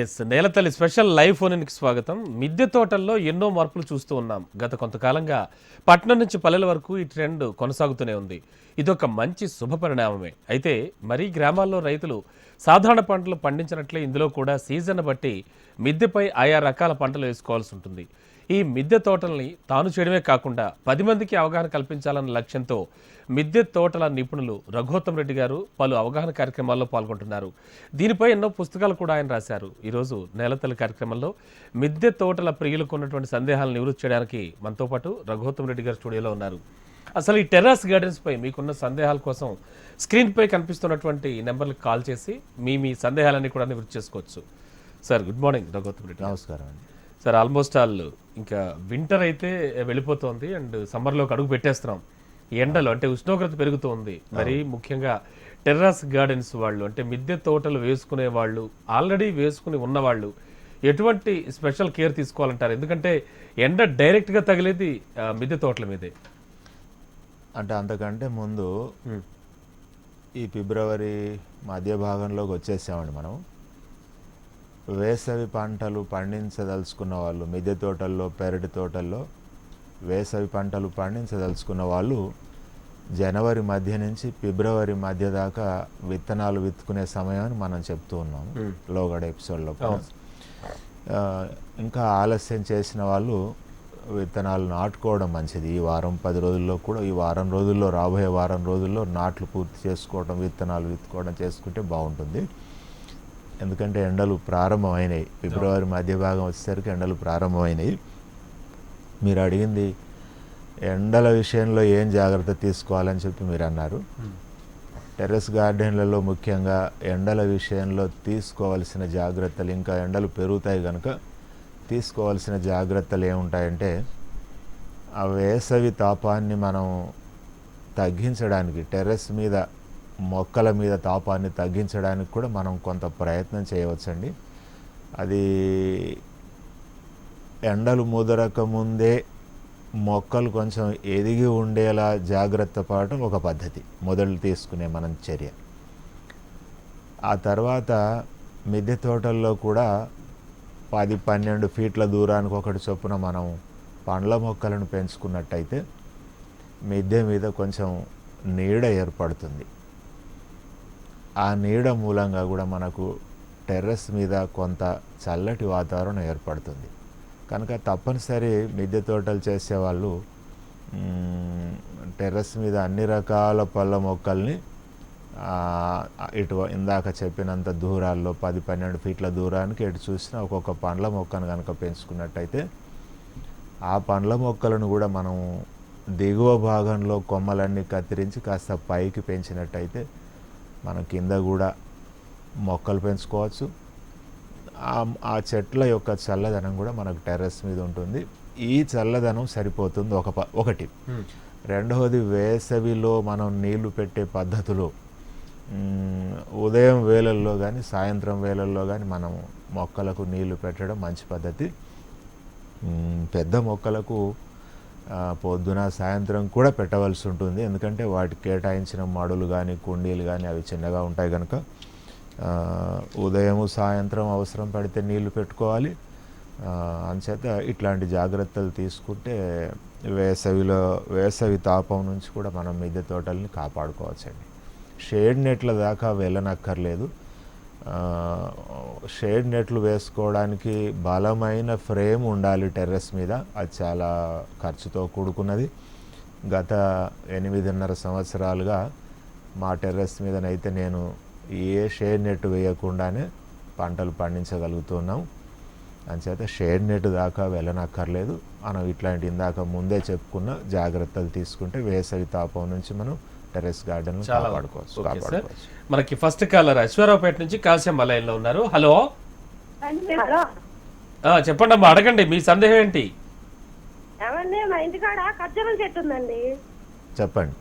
Yes నేలతల్లి special live ఫోన్కి స్వాగతం. మిద్దె తోటల్లో ఎన్నో మార్పులు చూస్తూ ఉన్నాం. గత కొంతకాలంగా పట్నం నుంచి పల్లెల వరకు ఈ ట్రెండ్ కొనసాగుతూనే ఉంది. ఇదొక మంచి శుభ పరిణామమే. అయితే మరీ గ్రామాల్లో రైతులు సాధారణ పంటలు పండించినట్లే ఇందులో కూడా సీజన్ బట్టి మిద్దెపై ఆయా రకాల పంటలు వేసుకోవాల్సి ఉంటుంది. ఈ మిద్దె తోటల్ని తాను చేయడమే కాకుండా పది మందికి అవగాహన కల్పించాలన్న లక్ష్యంతో మిద్దె తోటల నిపుణులు రఘోత్తం రెడ్డి గారు పలు అవగాహన కార్యక్రమాల్లో పాల్గొంటున్నారు. దీనిపై ఎన్నో పుస్తకాలు కూడా ఆయన రాశారు. ఈరోజు నేలతల్లి కార్యక్రమంలో మిద్దె తోటల ప్రియులకు ఉన్నటువంటి సందేహాలను నివృత్తి చేయడానికి మనతో పాటు రఘోత్తం రెడ్డి గారు స్టూడియోలో ఉన్నారు. అసలు ఈ టెర్రస్ గార్డెన్స్ పై మీకున్న సందేహాల కోసం స్క్రీన్ పై కనిపిస్తున్నటువంటి నెంబర్లకు కాల్ చేసి మీ మీ సందేహాలన్నీ కూడా నివృత్తి చేసుకోవచ్చు. Sir good morning Raghottam Reddy నమస్కారం అండి. సార్ ఆల్మోస్ట్ ఆల్ ఇంకా వింటర్ అయితే వెళ్ళిపోతుంది అండ్ సమ్మర్లోకి అడుగు పెట్టేస్తున్నాం. ఎండలు అంటే ఉష్ణోగ్రత పెరుగుతోంది. మరి ముఖ్యంగా టెర్రస్ గార్డెన్స్ వాళ్ళు అంటే మిద్దె తోటలు వేసుకునే వాళ్ళు ఆల్రెడీ వేసుకుని ఉన్నవాళ్ళు ఎటువంటి స్పెషల్ కేర్ తీసుకోవాలంటారు? ఎందుకంటే ఎండ డైరెక్ట్గా తగిలేది మిద్దె తోటల మీదే. అంటే అంతకంటే ముందు ఈ ఫిబ్రవరి మధ్య భాగంలోకి వచ్చేసామండి మనం. వేసవి పంటలు పండించదలుచుకున్న వాళ్ళు మిద్దె తోటల్లో పెరటి తోటల్లో వేసవి పంటలు పండించదలుచుకున్న వాళ్ళు జనవరి మధ్య నుంచి ఫిబ్రవరి మధ్య దాకా విత్తనాలు విత్తుకునే సమయాన్ని మనం చెప్తూ ఉన్నాము. లోగడ ఎపిసోడ్లో ఇంకా ఆలస్యం చేసిన వాళ్ళు విత్తనాలు నాటుకోవడం మంచిది. ఈ వారం పది రోజుల్లో కూడా ఈ వారం రోజుల్లో రాబోయే వారం రోజుల్లో నాట్లు పూర్తి చేసుకోవడం విత్తనాలు విత్తుకోవడం చేసుకుంటే బాగుంటుంది. ఎందుకంటే ఎండలు ప్రారంభమైనాయి. ఫిబ్రవరి మధ్య భాగం వచ్చేసరికి ఎండలు ప్రారంభమైనాయి. మీరు అడిగింది ఎండల విషయంలో ఏం జాగ్రత్త తీసుకోవాలని చెప్పి మీరు అన్నారు టెర్రస్ గార్డెన్లలో ముఖ్యంగా ఎండల విషయంలో తీసుకోవాల్సిన జాగ్రత్తలు ఇంకా ఎండలు పెరుగుతాయి కనుక తీసుకోవాల్సిన జాగ్రత్తలు ఏముంటాయంటే ఆ వేసవి తాపాన్ని మనం తగ్గించడానికి టెర్రస్ మీద మొక్కల మీద తాపాన్ని తగ్గించడానికి కూడా మనం కొంత ప్రయత్నం చేయవచ్చండి. అది ఎండలు ముదరక ముందే మొక్కలు కొంచెం ఎదిగి ఉండేలా జాగ్రత్త పడటం ఒక పద్ధతి మొదలు తీసుకునే మనం చర్య. ఆ తర్వాత మిద్దె తోటల్లో కూడా పది పన్నెండు ఫీట్ల దూరానికి ఒకటి చొప్పున మనం పండ్ల మొక్కలను పెంచుకున్నట్టయితే మిద్దె మీద కొంచెం నీడ ఏర్పడుతుంది. ఆ నీడ మూలంగా కూడా మనకు టెర్రస్ మీద కొంత చల్లటి వాతావరణం ఏర్పడుతుంది. కనుక తప్పనిసరి మిద్దె తోటలు చేసేవాళ్ళు టెర్రస్ మీద అన్ని రకాల పళ్ళ మొక్కల్ని ఇటు ఇందాక చెప్పినంత దూరాల్లో పది పన్నెండు ఫీట్ల దూరానికి ఎటు చూసినా ఒక్కొక్క పండ్ల మొక్కను కనుక పెంచుకున్నట్టయితే ఆ పండ్ల మొక్కలను కూడా మనం దిగువ భాగంలో కొమ్మలన్నీ కత్తిరించి కాస్త పైకి పెంచినట్టయితే మనం కింద కూడా మొక్కలు పెంచుకోవచ్చు. ఆ- చెట్ల యొక్క చల్లదనం కూడా మనకు టెర్రస్ మీద ఉంటుంది. ఈ చల్లదనం సరిపోతుంది ఒక ఒకటి. రెండవది వేసవిలో మనం నీళ్ళు పెట్టే పద్ధతులు. ఉదయం వేళల్లో కానీ సాయంత్రం వేళల్లో కానీ మనం మొక్కలకు నీళ్ళు పెట్టడం మంచి పద్ధతి. పెద్ద మొక్కలకు పొద్దున సాయంత్రం కూడా పెట్టవలసి ఉంటుంది. ఎందుకంటే వాటికి కేటాయించిన మడులు కానీ కుండీలు కానీ అవి చిన్నగా ఉంటాయి కనుక ఉదయము సాయంత్రం అవసరం పడితే నీళ్ళు పెట్టుకోవాలి. అంచేత ఇట్లాంటి జాగ్రత్తలు తీసుకుంటే వేసవిలో వేసవి తాపం నుంచి కూడా మనం మిద్దె తోటల్ని కాపాడుకోవచ్చండి. షేడ్ నెట్ల దాకా వెళ్ళనక్కర్లేదు. షేడ్ నెట్లు వేసుకోవడానికి బలమైన ఫ్రేమ్ ఉండాలి టెర్రస్ మీద. అది చాలా ఖర్చుతో కూడుకున్నది. గత ఎనిమిదిన్నర సంవత్సరాలుగా మా టెర్రస్ మీదనైతే నేను ఏ షేడ్ నెట్ వేయకుండానే పంటలు పండించగలుగుతున్నాం. అంచేత షేడ్ నెట్ దాకా వెళ్ళనక్కర్లేదు. మనం ఇట్లాంటి ఇందాక ముందే చెప్పుకున్న జాగ్రత్తలు తీసుకుంటే వేసవి తాపం నుంచి మనం టెర్రస్ గార్డెన్ చాలా కాపాడుకోవచ్చు మనకి ఫస్ట్ కాలర్ అశ్వారావుపేట నుంచి కాశ్యం మలయంలో ఉన్నారు. హలో? చెప్పండి అమ్మా అడగండి మీ సందేహం ఏంటి? మా ఇంటికాడ ఖర్జూరం చెట్టు ఉందండి. చెప్పండి.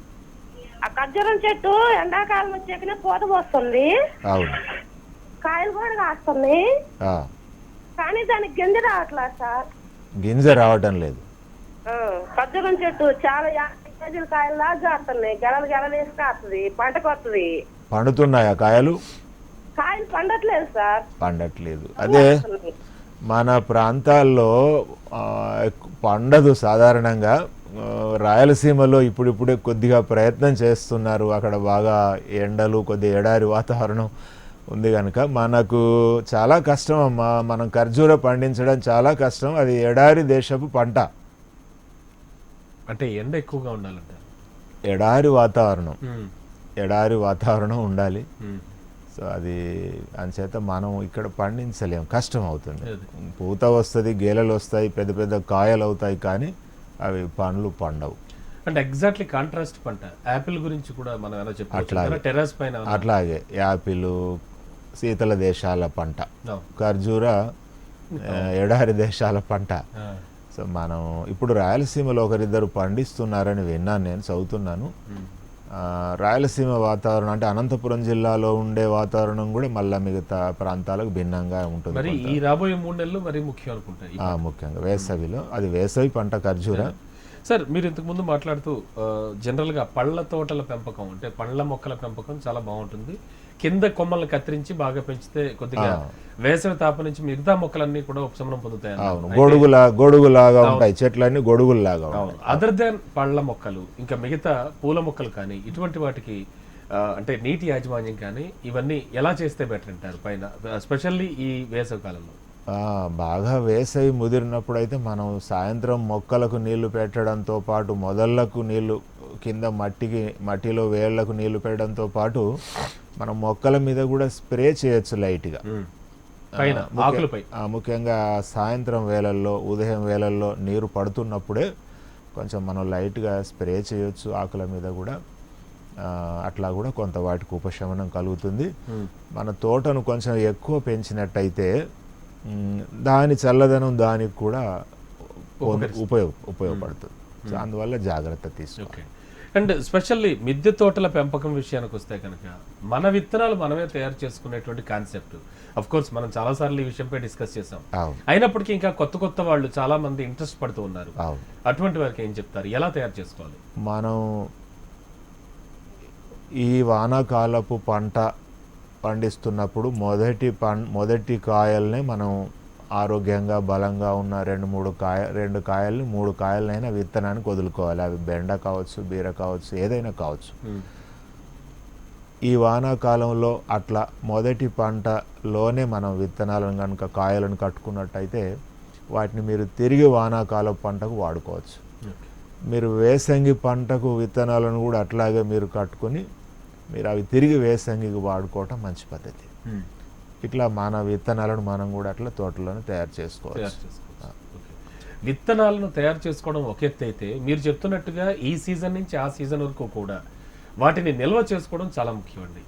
ఆ ఖర్జూరం చెట్టు ఎండాకాలం వచ్చాకనే పూత పోస్తుంది. అవును. కాయలు కూడా కాస్తుంది ఆ, కానీ దానికి గింజ రావట్లా సార్. గింజ రావటం లేదు. ఆ, ఖర్జూరం చెట్టు చాలా కేజీల కాయలు లాగా కాస్తున్నాయి గెలలు పంటకు వస్తుంది. పండుతున్నాయా కాయలు? కాయలు పండు పండట్లేదు సార్. పండట్లేదు. అదే మన ప్రాంతాల్లో పండదు సాధారణంగా. రాయలసీమలో ఇప్పుడిప్పుడే కొద్దిగా ప్రయత్నం చేస్తున్నారు. అక్కడ బాగా ఎండలు కొద్ది ఎడారి వాతావరణం ఉంది కనుక మనకు చాలా కష్టం అమ్మా. మనం ఖర్జూర పండించడం చాలా కష్టం. అది ఎడారి దేశపు పంట. అంటే ఎండ ఎక్కువగా ఉండాలంటారు. ఎడారి వాతావరణం. ఎడారి వాతావరణం ఉండాలి. సో అది అంచేత మనం ఇక్కడ పండించలేం కష్టం అవుతుంది. పూత వస్తుంది గేలలు వస్తాయి పెద్ద పెద్ద కాయలు అవుతాయి కానీ అవి పండ్లు పండవు. అంటే ఎగ్జాక్ట్లీ కాంట్రాస్ట్ పంట. యాపిల్ గురించి కూడా మనం ఎలా అట్లాగే. చెప్పుకోవచ్చు టెర్రస్ పైన అట్లాగే. యాపిల్ శీతల దేశాల పంట. ఖర్జూర ఎడారి దేశాల పంట. సో మనం ఇప్పుడు రాయలసీమలో ఒకరిద్దరు పండిస్తున్నారని విన్నాను నేను చదువుతున్నాను. రాయలసీమ వాతావరణం అంటే అనంతపురం జిల్లాలో ఉండే వాతావరణం కూడా మళ్ళీ మిగతా ప్రాంతాలకు భిన్నంగా ఉంటుంది మరి ఈ రాబోయే మూడు నెలలు మరి ముఖ్యం అనుకుంటాయి ముఖ్యంగా వేసవిలో అది వేసవి పంట ఖర్జూర. సార్ మీరు ఇంతకు ముందు మాట్లాడుతూ జనరల్గా పళ్ళ తోటల పెంపకం అంటే పండ్ల మొక్కల పెంపకం చాలా బాగుంటుంది. కింద కొమ్మలను కత్తిరించి బాగా పెంచితే కొద్దిగా వేసవి తాపం నుంచి మిగతా మొక్కలన్నీ కూడా ఉపశమనం పొందుతాయి. అవును. గొడుగులా గొడుగులాగా ఉంటాయి. చెట్లన్నీ గొడుగుల్లాగా ఉంటాయి. అవును అదర్ దాన్ పళ్ళ మొక్కలు ఇంకా మిగతా పూల మొక్కలు కానీ ఇటువంటి వాటికి అంటే నీటి యాజమాన్యం కానీ ఇవన్నీ ఎలా చేస్తే బెటర్ అంటారు? పైన స్పెషల్లీ ఈ వేసవి కాలంలో. బాగా వేసవి ముదిరినప్పుడు అయితే మనం సాయంత్రం మొక్కలకు నీళ్ళు పెట్టడంతో పాటు మొదళ్ళకు నీళ్ళు కింద మట్టికి మట్టిలో వేళ్ళకు నీళ్ళు పెట్టడంతో పాటు మనం మొక్కల మీద కూడా స్ప్రే చేయొచ్చు లైట్గా. ముఖ్యంగా సాయంత్రం వేళల్లో ఉదయం వేళల్లో నీరు పడుతున్నప్పుడే కొంచెం మనం లైట్గా స్ప్రే చేయొచ్చు ఆకుల మీద కూడా. అట్లా కూడా కొంత వాటికి ఉపశమనం కలుగుతుంది. మన తోటను కొంచెం ఎక్కువ పెంచినట్టయితే దాని చల్లదనం దానికి కూడా ఉపయోగ ఉపయోగపడుతుంది. సో అందువల్ల జాగ్రత్త తీసుకో ఓకే. అండ్ స్పెషల్లీ మిద్దె తోటల పెంపకం విషయానికి వస్తే కనుక మన విత్తనాలు మనమే తయారు చేసుకునేటువంటి కాన్సెప్ట్. అఫ్ కోర్స్ మనం చాలాసార్లు ఈ విషయంపై డిస్కస్ చేసాం అయినప్పటికీ ఇంకా కొత్త కొత్త వాళ్ళు చాలా మంది ఇంట్రెస్ట్ పడుతూ ఉన్నారు. అటువంటి వారికి ఏం చెప్తారు? ఎలా తయారు చేసుకోవాలి? మనం ఈ వానాకాలపు పంట పండిస్తున్నప్పుడు మొదటి పం మొదటి కాయల్ని మనం ఆరోగ్యంగా బలంగా ఉన్న రెండు మూడు కాయ రెండు కాయల్ని మూడు కాయలనైనా విత్తనానికి వదులుకోవాలి అవి బెండ కావచ్చు బీర కావచ్చు ఏదైనా కావచ్చు. ఈ వానాకాలంలో అట్లా మొదటి పంటలోనే మనం విత్తనాలను కనుక కాయలను కట్టుకున్నట్టయితే వాటిని మీరు తిరిగి వానాకాలం పంటకు వాడుకోవచ్చు. మీరు వేసంగి పంటకు విత్తనాలను కూడా అట్లాగే మీరు కట్టుకొని మీరు అవి తిరిగి వేసంగికి వాడుకోవటం మంచి పద్ధతి. ఇట్లా మన విత్తనాలను మనం కూడా అట్లా తోటలోనే తయారు చేసుకోవచ్చు. ఓకే. విత్తనాలను తయారు చేసుకోవడం ఒక ఎత్తు అయితే మీరు చెప్తున్నట్టుగా ఈ సీజన్ నుంచి ఆ సీజన్ వరకు కూడా వాటిని నిల్వ చేసుకోవడం చాలా ముఖ్యం అండి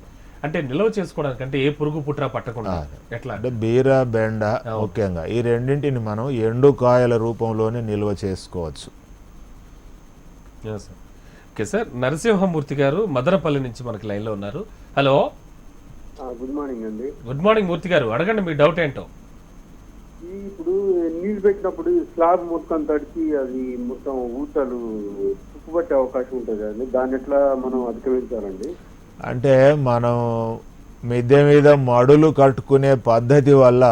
అంటే నిల్వ చేసుకోవడానికి అంటే ఏ పురుగు పుట్ర పట్టకుండా ఎట్లా? అంటే బీర బెండ ముఖ్యంగా ఈ రెండింటిని మనం ఎండు కాయల రూపంలోనే నిల్వ చేసుకోవచ్చు. Okay sir. నరసింహమూర్తి గారు మదనపల్లి నుంచి మనకి లైన్లో ఉన్నారు. హలో. గుడ్ మార్నింగ్ అండి. గుడ్ మార్నింగ్ మూర్తి గారు. అడగండి మీ డౌట్ ఏంటో? ఇప్పుడు నీళ్ళు పెట్టినప్పుడు స్లాబ్ మొత్తం తడిచి అది మొత్తం ఊతలు తుప్పుపట్టే అవకాశం ఉంటుంది కదండి. దాన్ని ఎట్లా మనం అధిగమించాలండి? అంటే మనం మిద్దె మీద మడులు కట్టుకునే పద్ధతి వల్ల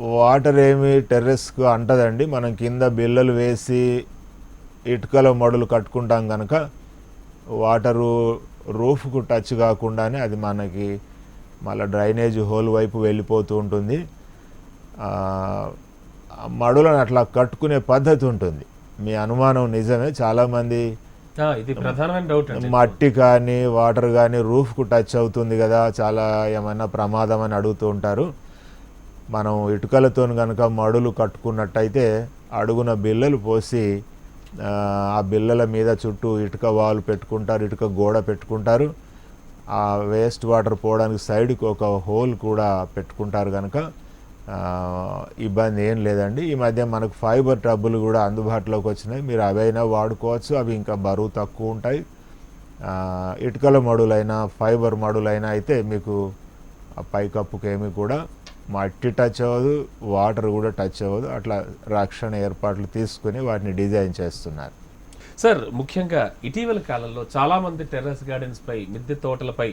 వాటర్ ఏమి టెర్రస్కు అంటదండి. మనం కింద బిల్లలు వేసి ఇటుకల మడులు కట్టుకుంటాం కనుక వాటరు రూఫ్కు టచ్ కాకుండానే అది మనకి మళ్ళీ డ్రైనేజ్ హోల్ వైపు వెళ్ళిపోతూ ఉంటుంది. మడులను అట్లా కట్టుకునే పద్ధతి ఉంటుంది. మీ అనుమానం నిజమే. చాలామంది ఇది ప్రధానమైన డౌట్ మట్టి కానీ వాటర్ కానీ రూఫ్కు టచ్ అవుతుంది కదా చాలా ఏమైనా ప్రమాదం అని అడుగుతూ ఉంటారు. మనం ఇటుకలతో కనుక మడులు కట్టుకున్నట్టయితే అడుగున బిల్లలు పోసి ఆ, బిల్లల మీద చుట్టూ ఇటుక వాల్ పెట్టుకుంటారు ఇటుక గోడ పెట్టుకుంటారు. ఆ వేస్ట్ వాటర్ పోవడానికి సైడ్కి ఒక హోల్ కూడా పెట్టుకుంటారు కనుక ఇబ్బంది ఏం లేదండి. ఈ మధ్య మనకు ఫైబర్ టబ్బులు కూడా అందుబాటులోకి వచ్చినాయి. మీరు అవైనా వాడుకోవచ్చు. అవి ఇంకా బరువు తక్కువ ఉంటాయి. ఇటుకల మడులైనా ఫైబర్ మడులైనా అయితే మీకు ఆ కూడా మట్టి టచ్ అవ్వదు వాటర్ కూడా టచ్ అవ్వదు. అట్లా రక్షణ ఏర్పాట్లు తీసుకుని వాటిని డిజైన్ చేస్తున్నారు. సార్ ముఖ్యంగా ఇటీవల కాలంలో చాలా మంది టెర్రస్ గార్డెన్స్ పై మిద్దె తోటలపై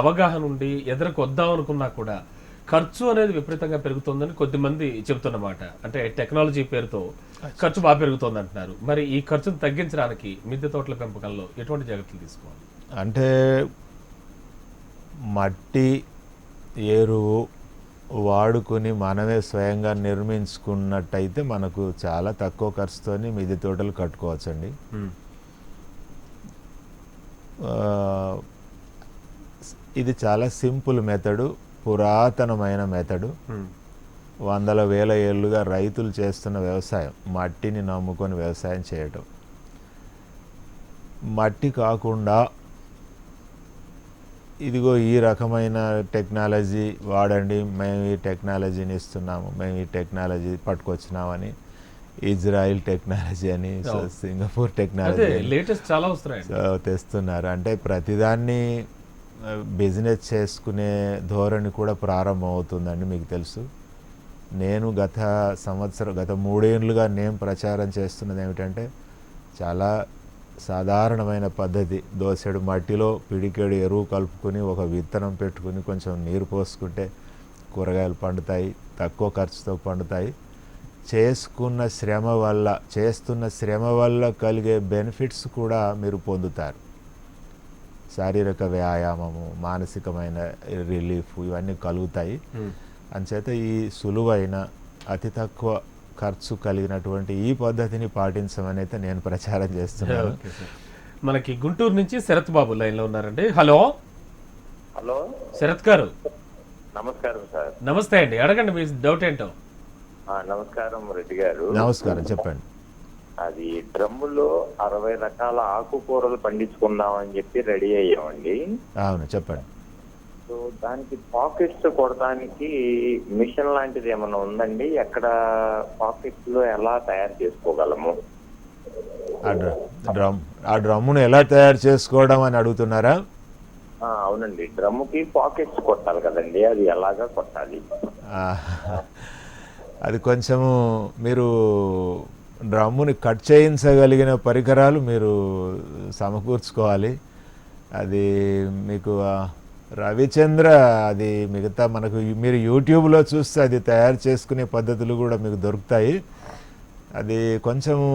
అవగాహన ఉండి ఎదురకు వద్దాం అనుకున్నా కూడా ఖర్చు అనేది విపరీతంగా పెరుగుతుందని కొద్దిమంది చెబుతున్నమాట అంటే టెక్నాలజీ పేరుతో ఖర్చు బాగా పెరుగుతుంది అంటున్నారు మరి ఈ ఖర్చును తగ్గించడానికి మిద్దె తోటల పెంపకంలో ఎటువంటి జాగ్రత్తలు తీసుకోవాలి? అంటే మట్టి ఎరువు వాడుకొని మనమే స్వయంగా నిర్మించుకున్నట్టయితే మనకు చాలా తక్కువ ఖర్చుతోని మిద్దె తోటలు కట్టుకోవచ్చండి. ఇది చాలా సింపుల్ మెథడు పురాతనమైన మెథడు. వందల వేల ఏళ్ళుగా రైతులు చేస్తున్న వ్యవసాయం మట్టిని నమ్ముకొని వ్యవసాయం చేయటం. మట్టి కాకుండా ఇదిగో ఈ రకమైన టెక్నాలజీ వాడండి మేము ఈ టెక్నాలజీని ఇస్తున్నాము మేము ఈ టెక్నాలజీ పట్టుకొచ్చినామని ఇజ్రాయిల్ టెక్నాలజీ అని. సింగపూర్ టెక్నాలజీ లేటెస్ట్ చాలా వస్తున్నాయండి సో తెస్తున్నారు అంటే ప్రతిదాన్ని బిజినెస్ చేసుకునే ధోరణి కూడా ప్రారంభం అవుతుందండి మీకు తెలుసు నేను గత సంవత్సరం గత మూడేళ్ళుగా నేను ప్రచారం చేస్తున్నది ఏమిటంటే చాలా సాధారణమైన పద్ధతి. దోసెడు మట్టిలో పిడికెడు ఎరువు కలుపుకొని ఒక విత్తనం పెట్టుకుని కొంచెం నీరు పోసుకుంటే కూరగాయలు పండుతాయి తక్కువ ఖర్చుతో పండుతాయి. చేసుకున్న శ్రమ వల్ల చేస్తున్న శ్రమ వల్ల కలిగే బెనిఫిట్స్ కూడా మీరు పొందుతారు. శారీరక వ్యాయామము మానసికమైన రిలీఫ్ ఇవన్నీ కలుగుతాయి. అంచేత ఈ సులువైన అతి తక్కువ ఖర్చు కలిగినటువంటి ఈ పద్ధతిని పాటించమని అయితే నేను ప్రచారం చేస్తున్నాను. మనకి గుంటూరు నుంచి శరత్ బాబు లైన్లో ఉన్నారండి. హలో. హలో. శరత్ గారు. నమస్కారం సార్. నమస్తే అండి. అడగండి మీ డౌట్ ఏంటో. ఆ, నమస్కారం రెడ్డి గారు. నమస్కారం చెప్పండి. అది డ్రమ్ములో అరవై రకాల ఆకుకూరలు పండించుకుందామని చెప్పి రెడీ అయ్యామండి. అవును చెప్పండి. దానికి పాకెట్స్ కొడడానికి మిషన్ లాంటిది ఏమైనా ఉందండి? ఎక్కడ పాకెట్స్లో ఎలా తయారు చేసుకోగలము? డ్రమ్ ఆ డ్రమ్మును ఎలా తయారు చేసుకోవడం అని అడుగుతున్నారా? అవునండి. డ్రమ్ముకి పాకెట్స్ కొట్టాలి కదండి. అది ఎలాగా కొట్టాలి? అది కొంచెము మీరు డ్రమ్ముని కట్ చేయించగలిగిన పరికరాలు మీరు సమకూర్చుకోవాలి. అది మీకు రవిచంద్ర అది మిగతా మనకు మీరు యూట్యూబ్లో చూస్తే అది తయారు చేసుకునే పద్ధతులు కూడా మీకు దొరుకుతాయి. అది కొంచెము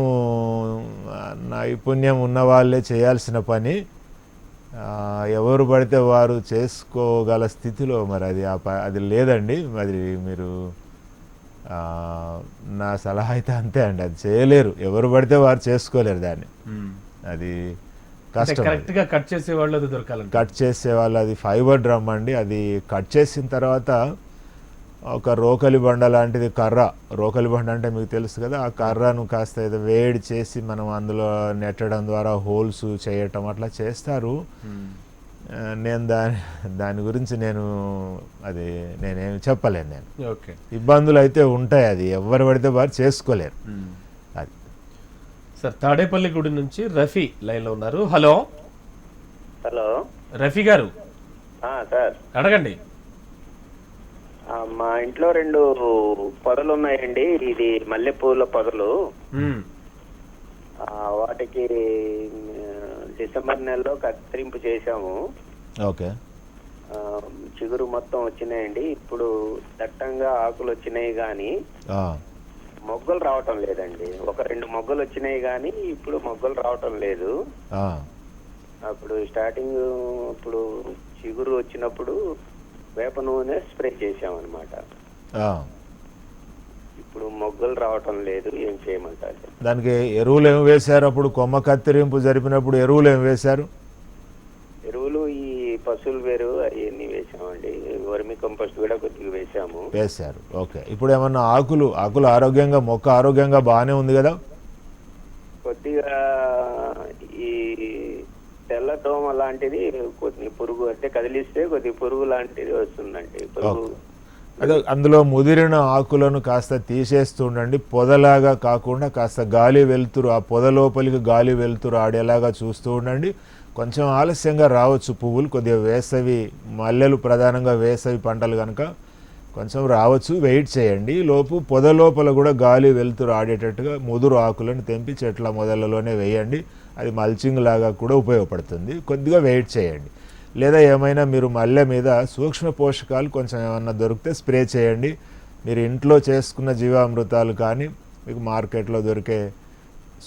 ఆ, నైపుణ్యం ఉన్న వాళ్ళే చేయాల్సిన పని. ఎవరు పడితే వారు చేసుకోగల స్థితిలో మరి అది అది లేదండి. అది మీరు ఆ, నా సలహా అయితే అంతే అండి. అది చేయలేరు. ఎవరు పడితే వారు చేసుకోలేరు దాన్ని. అది కరెక్ట్గా కట్ చేసే వాళ్ళు అది దొరకాలంటే. కట్ చేసే వాళ్ళు అది ఫైబర్ డ్రమ్ అండి. అది కట్ చేసిన తర్వాత ఒక రోకలి బండ లాంటిది కర్ర. రోకలి బండ అంటే మీకు తెలుసు కదా ఆ కర్రను కాస్త ఏదో వేడి చేసి మనం అందులో నెట్టడం ద్వారా హోల్స్ చేయటం అట్లా చేస్తారు. ఆ, నేను దాని దాని గురించి నేను అది నేనేమి చెప్పలేను నేను. ఓకే. ఇబ్బందులు అయితే ఉంటాయి అది ఎవరు పడితే వారు చేసుకోలేరు. అది సార్ తాడేపల్లి గుడి నుంచి రఫీ లైన్లో ఉన్నారు. హలో? హలో. రఫీ గారు? సార్. అడగండి. మా ఇంట్లో రెండు పొదలు ఉన్నాయండి ఇది మల్లెపూల పొదలు. వాటికి డిసెంబర్ నెలలో కత్తిరింపు చేశాము. ఓకే. చిగురు మొత్తం వచ్చినాయండి. ఇప్పుడు దట్టంగా ఆకులు వచ్చినాయి కానీ మొగ్గలు రావటం లేదండి. ఒక రెండు మొగ్గలు వచ్చినాయి కానీ ఇప్పుడు మొగ్గలు రావటం లేదు. అప్పుడు స్టార్టింగ్ ఇప్పుడు చిగురు వచ్చినప్పుడు వేప నూనె స్ప్రే చేసామన్నమాట. ఇప్పుడు మొగ్గలు రావటం లేదు ఏం చేయమంటారు? దానికి ఎరువులు ఏమి వేశారు అప్పుడు? కొమ్మ కత్తిరింపు జరిపినప్పుడు ఎరువులు ఏమి వేశారు? ఎరువులు ఈ పశువుల వేరు అవన్నీ వేసామండి వర్మి కంపోస్ట్ కూడా కొద్దిగా వేసాము. వేశారు. ఓకే. ఇప్పుడు ఏమన్నా ఆకులు ఆకులు ఆరోగ్యంగా మొక్క ఆరోగ్యంగా బాగానే ఉంది కదా? కొద్దిగా ఈ తెల్ల దోమ లాంటిది కొద్ది పురుగు అంటే కదిలిస్తే కొద్ది పురుగు లాంటిది వస్తుందండి. పురుగు అదే అందులో ముదిరిన ఆకులను కాస్త తీసేస్తూ ఉండండి. పొదలాగా కాకుండా కాస్త గాలి వెలుతురు ఆ పొద లోపలికి గాలి వెలుతురు ఆడేలాగా చూస్తూ ఉండండి. కొంచెం ఆలస్యంగా రావచ్చు. పువ్వులు కొద్దిగా వేసవి మల్లెలు ప్రధానంగా వేసవి పంటలు కనుక కొంచెం రావచ్చు. వెయిట్ చేయండి. లోపు పొద లోపల కూడా గాలి వెలుతురు ఆడేటట్టుగా ముదురు ఆకులను తెంపి చెట్ల మొదలలోనే వేయండి. అది మల్చింగ్ లాగా కూడా ఉపయోగపడుతుంది. కొద్దిగా వెయిట్ చేయండి. లేదా ఏమైనా మీరు మల్లె మీద సూక్ష్మ పోషకాలు కొంచెం ఏమన్నా దొరికితే స్ప్రే చేయండి. మీరు ఇంట్లో చేసుకున్న జీవామృతాలు కానీ మీకు మార్కెట్లో దొరికే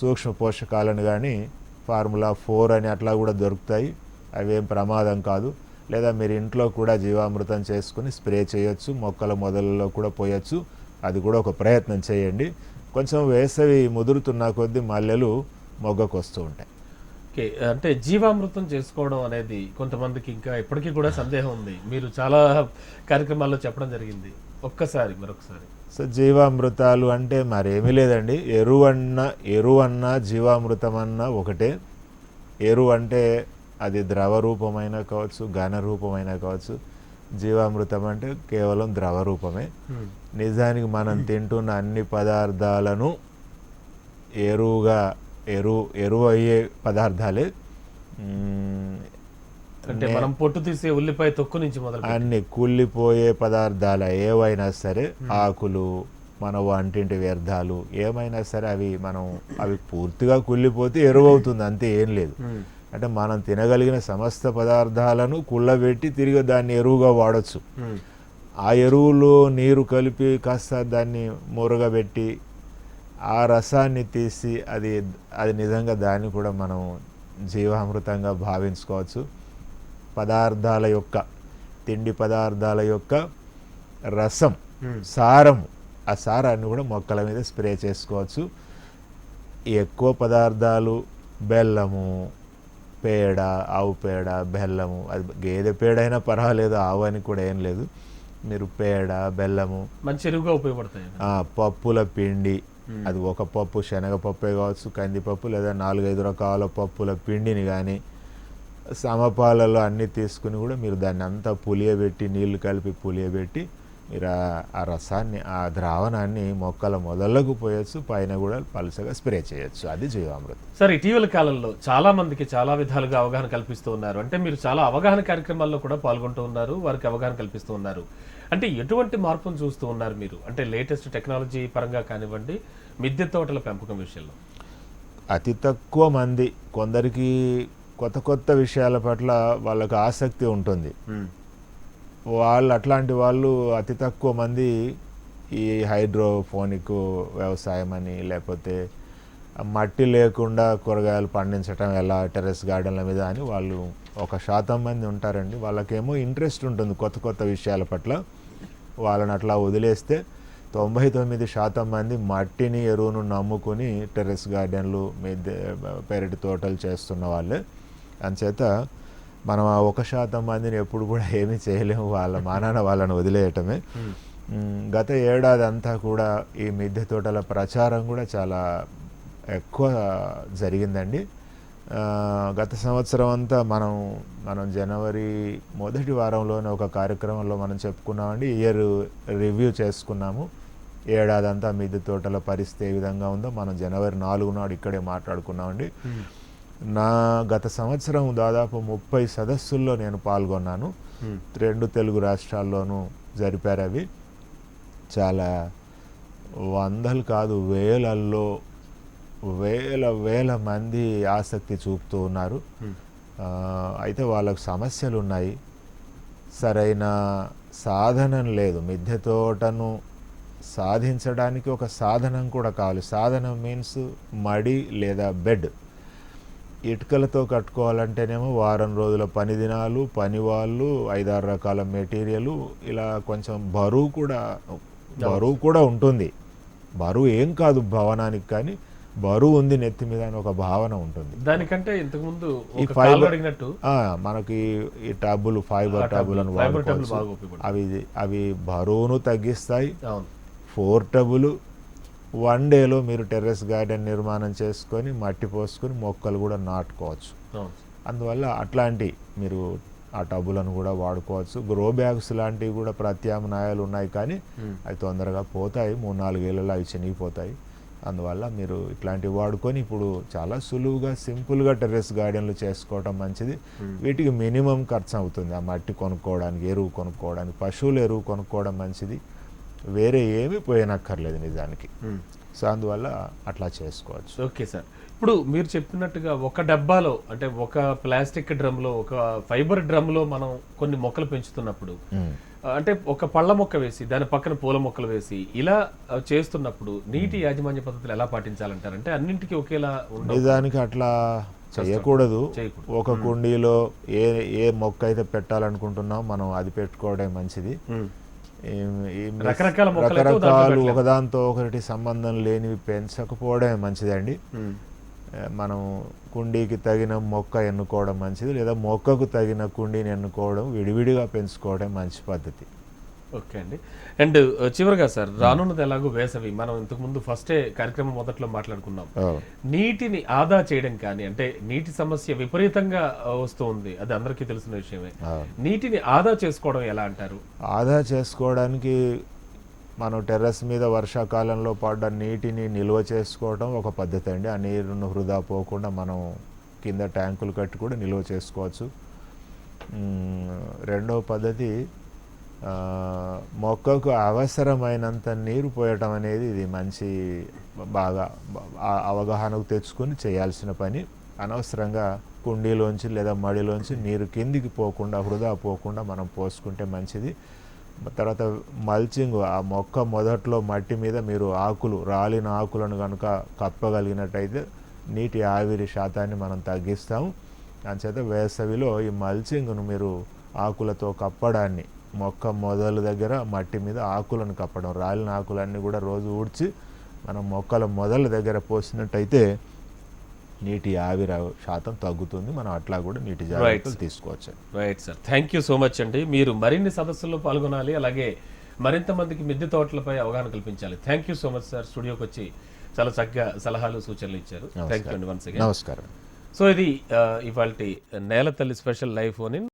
సూక్ష్మ పోషకాలను కానీ ఫార్ములా ఫోర్ అని అట్లా కూడా దొరుకుతాయి. అవేం ప్రమాదం కాదు. లేదా మీరు ఇంట్లో కూడా జీవామృతం చేసుకుని స్ప్రే చేయొచ్చు మొక్కల మొదలలో కూడా పోయొచ్చు. అది కూడా ఒక ప్రయత్నం చేయండి. కొంచెం వేసవి ముదురుతున్న కొద్దీ మల్లెలు మొగ్గకు వస్తూ ఉంటాయి. ఓకే. అంటే జీవామృతం చేసుకోవడం అనేది కొంతమందికి ఇంకా ఇప్పటికీ కూడా సందేహం ఉంది. మీరు చాలా కార్యక్రమాల్లో చెప్పడం జరిగింది. ఒక్కసారి మరొకసారి. సో జీవామృతాలు అంటే మరేమీ లేదండి. ఎరువన్న ఎరువన్న జీవామృతం అన్న ఒకటే. ఎరువు అంటే అది ద్రవ రూపమైన కావచ్చు ఘన రూపమైన కావచ్చు. జీవామృతం అంటే కేవలం ద్రవ రూపమే నిజానికి మనం తింటున్న అన్ని పదార్థాలను ఎరువుగా ఎరువు ఎరువు అయ్యే పదార్థాలే అంటే మనం పొట్టు తీసే ఉల్లిపాయ తొక్కు నుంచి మొదలు. అన్ని కుళ్ళిపోయే పదార్థాల ఏవైనా సరే ఆకులు మన వంటింటి వ్యర్థాలు ఏమైనా సరే అవి మనం అవి పూర్తిగా కుళ్ళిపోతే ఎరువు అవుతుంది అంతే ఏం లేదు. అంటే మనం తినగలిగిన సమస్త పదార్థాలను కుళ్ళబెట్టి తిరిగి దాన్ని ఎరువుగా వాడచ్చు. ఆ ఎరువులో నీరు కలిపి కాస్త దాన్ని మురగబెట్టి ఆ రసాన్ని తీసి అది అది నిజంగా దాన్ని కూడా మనం జీవామృతంగా భావించుకోవచ్చు పదార్థాల యొక్క తిండి పదార్థాల యొక్క రసం. సారము ఆ సారాన్ని కూడా మొక్కల మీద స్ప్రే చేసుకోవచ్చు. ఎక్కువ పదార్థాలు బెల్లము పేడ ఆవు పేడ బెల్లము అది గేదె పేడ అయినా పర్వాలేదు ఆవు అని కూడా ఏం లేదు. మీరు పేడ బెల్లము మంచి ఎరువుగా ఉపయోగపడతాయి. పప్పుల పిండి అది ఒక పప్పు శనగపప్పే కావచ్చు కందిపప్పు లేదా నాలుగైదు రకాల పప్పుల పిండిని కానీ సమపాలలో అన్నీ తీసుకుని కూడా మీరు దాన్ని అంతా పులియబెట్టి నీళ్ళు కలిపి పులియబెట్టి మీరు ఆ- రసాన్ని ఆ ద్రావణాన్ని మొక్కల మొదళ్ళకు పోయొచ్చు పైన కూడా పలుసగా స్ప్రే చేయొచ్చు. అది జీవామృతం. సార్ ఇటీవల కాలంలో చాలా మందికి చాలా విధాలుగా అవగాహన కల్పిస్తూ ఉన్నారు. అంటే మీరు చాలా అవగాహన కార్యక్రమాల్లో కూడా పాల్గొంటూ ఉన్నారు వారికి అవగాహన కల్పిస్తూ ఉన్నారు. అంటే ఎటువంటి మార్పును చూస్తూ ఉన్నారు మీరు? అంటే లేటెస్ట్ టెక్నాలజీ పరంగా కానివ్వండి మిద్దె తోటల పెంపకం విషయంలో. అతి తక్కువ మంది కొందరికి కొత్త కొత్త విషయాల పట్ల వాళ్ళకు ఆసక్తి ఉంటుంది. వాళ్ళు అట్లాంటి వాళ్ళు అతి తక్కువ మంది ఈ హైడ్రోఫోనిక్ వ్యవసాయం అని లేకపోతే మట్టి లేకుండా కూరగాయలు పండించటం ఎలా టెర్రస్ గార్డెన్ల మీద అని వాళ్ళు ఒక శాతం మంది ఉంటారండి. వాళ్ళకేమో ఇంట్రెస్ట్ ఉంటుంది కొత్త కొత్త విషయాల పట్ల. వాళ్ళని అట్లా వదిలేస్తే తొంభై తొమ్మిది శాతం మంది మట్టిని ఎరువును నమ్ముకుని టెర్రస్ గార్డెన్లు మిద్దె పెరటి తోటలు చేస్తున్న వాళ్ళే. అంచేత మనం ఆ ఒక శాతం మందిని ఎప్పుడు కూడా ఏమీ చేయలేము వాళ్ళ మానాన వాళ్ళని వదిలేయటమే. మ్, గత ఏడాది అంతా కూడా ఈ మిద్దె తోటల ప్రచారం కూడా చాలా ఎక్కువ జరిగిందండి. గత సంవత్సరం అంతా మనం మనం జనవరి మొదటి వారంలోనే ఒక కార్యక్రమంలో మనం చెప్పుకున్నామండి ఇయర్ రివ్యూ చేసుకున్నాము. ఏడాది అంతా మిద్దె తోటల పరిస్థితి ఏ విధంగా ఉందో మనం జనవరి నాలుగు నాడు ఇక్కడే మాట్లాడుకున్నామండి. నా గత సంవత్సరం దాదాపు ముప్పై సదస్సుల్లో నేను పాల్గొన్నాను. రెండు తెలుగు రాష్ట్రాల్లోనూ జరిపారు అవి. చాలా వందలు కాదు వేలల్లో వేల వేల మంది ఆసక్తి చూపుతూ ఉన్నారు. అయితే వాళ్ళకు సమస్యలు ఉన్నాయి. సరైన సాధనం లేదు. మిద్దె తోటను సాధించడానికి ఒక సాధనం కూడా కావాలి. సాధనం మీన్స్ మడి లేదా బెడ్ ఇటుకలతో కట్టుకోవాలంటేనేమో వారం రోజుల పని దినాలు పని వాళ్ళు ఐదారు రకాల మెటీరియల్ ఇలా కొంచెం బరువు కూడా బరువు కూడా ఉంటుంది. బరువు ఏం కాదు భవనానికి కానీ బరువు ఉంది నెత్తి మీద అని ఒక భావన ఉంటుంది. దానికంటే ఇంతకు ముందు ఈ ఆ, మనకి ఈ టబ్బులు ఫైబర్ టబ్బులు, ఫైబర్ ఉపయోగపడతాయి. అవి అవి బరువును తగ్గిస్తాయి. టబ్బులు వన్ డేలో మీరు టెర్రస్ గార్డెన్ నిర్మాణం చేసుకొని మట్టి పోసుకొని మొక్కలు కూడా నాటుకోవచ్చు. అందువల్ల అట్లాంటి మీరు ఆ టబ్బులను కూడా వాడుకోవచ్చు. గ్రో బ్యాగ్స్ లాంటివి కూడా ప్రత్యామ్నాయాలు ఉన్నాయి కానీ అవి తొందరగా పోతాయి. మూడు నాలుగేళ్ళలో అవి చినిగిపోతాయి. అందువల్ల మీరు ఇట్లాంటివి వాడుకొని ఇప్పుడు చాలా సులువుగా సింపుల్గా టెర్రస్ గార్డెన్లు చేసుకోవడం మంచిది. వీటికి మినిమం ఖర్చు అవుతుంది. ఆ మట్టి కొనుక్కోవడానికి ఎరువు కొనుక్కోవడానికి పశువుల ఎరువు కొనుక్కోవడం మంచిది. వేరే ఏమీ పోయనక్కర్లేదు నిజానికి. సో అందువల్ల అట్లా చేసుకోవచ్చు. Okay sir. ఇప్పుడు మీరు చెప్పినట్టుగా ఒక డబ్బాలో అంటే ఒక ప్లాస్టిక్ డ్రమ్లో ఒక ఫైబర్ డ్రమ్లో మనం కొన్ని మొక్కలు పెంచుతున్నప్పుడు అంటే ఒక పళ్ళ మొక్క వేసి దాని పక్కన పూల మొక్కలు వేసి ఇలా చేస్తున్నప్పుడు నీటి యాజమాన్య పద్ధతులు ఎలా పాటించాలంటారు? అంటే అన్నింటికి ఒకేలా నిజానికి అట్లా చేయకూడదు. ఒక కుండీలో ఏ ఏ మొక్క అయితే పెట్టాలనుకుంటున్నాం మనం అది పెట్టుకోవడం మంచిది. రకరకాల. ఒకదాంతో ఒకటి సంబంధం లేనివి పెంచకపోవడమే మంచిదండి. మనం కుండీకి తగిన మొక్క ఎన్నుకోవడం మంచిది లేదా మొక్కకు తగిన కుండీని ఎన్నుకోవడం విడివిడిగా పెంచుకోవడం మంచి పద్ధతి. ఓకే అండి. అండ్ చివరిగా సార్ రానున్నది ఎలాగో వేసవి మనం ఇంతకు ముందు ఫస్టే కార్యక్రమం మొదట్లో మాట్లాడుకున్నాం. నీటిని ఆదా చేయడం కానీ అంటే నీటి సమస్య విపరీతంగా ఆ, వస్తూ ఉంది. అది అందరికీ తెలిసిన విషయమే. నీటిని ఆదా చేసుకోవడం ఎలా అంటారు? ఆదా చేసుకోవడానికి మనం టెర్రస్ మీద వర్షాకాలంలో పడ్డ నీటిని నిల్వ చేసుకోవడం ఒక పద్ధతి అండి. ఆ నీరును వృధా పోకుండా మనం కింద ట్యాంకులు కట్టి కూడా నిల్వ చేసుకోవచ్చు. రెండవ పద్ధతి మొక్కకు అవసరమైనంత నీరు పోయటం అనేది ఇది మంచి బాగా అవగాహనకు తెచ్చుకొని చేయాల్సిన పని. అనవసరంగా కుండీలోంచి లేదా మడిలోంచి నీరు కిందికి పోకుండా వృధా పోకుండా మనం పోసుకుంటే మంచిది. తర్వాత మల్చింగ్ ఆ మొక్క మొదట్లో మట్టి మీద మీరు ఆకులు రాలిన ఆకులను కనుక కప్పగలిగినట్టయితే నీటి ఆవిరి శాతాన్ని మనం తగ్గిస్తాము. అంచేత వేసవిలో ఈ మల్చింగ్ను మీరు ఆకులతో కప్పడాన్ని మొక్క మొదలు దగ్గర మట్టి మీద ఆకులను కప్పడం. రాలిన ఆకులన్నీ కూడా రోజు ఊడ్చి మనం మొక్కల మొదల దగ్గర పోసినట్టయితే నీటి ఆవిరి శాతం తగ్గుతుంది. మనం అట్లా కూడా నీటి జాగ్రత్తలు తీసుకోవచ్చు. Right sir thank you so much అండి. మీరు మరిన్ని సదస్సుల్లో పాల్గొనాలి. అలాగే మరింత మందికి మిద్దె తోటలపై అవగాహన కల్పించాలి. Thank you so much sir స్టూడియోకి వచ్చి చాలా చక్కగా సలహాలు సూచనలు ఇచ్చారు. థ్యాంక్ యూ అండి వన్స్ అగైన్ నమస్కారం. సో ఇది ఇవాళ నేల తల్లి స్పెషల్ లైవ్ ఫోన్ ఇన్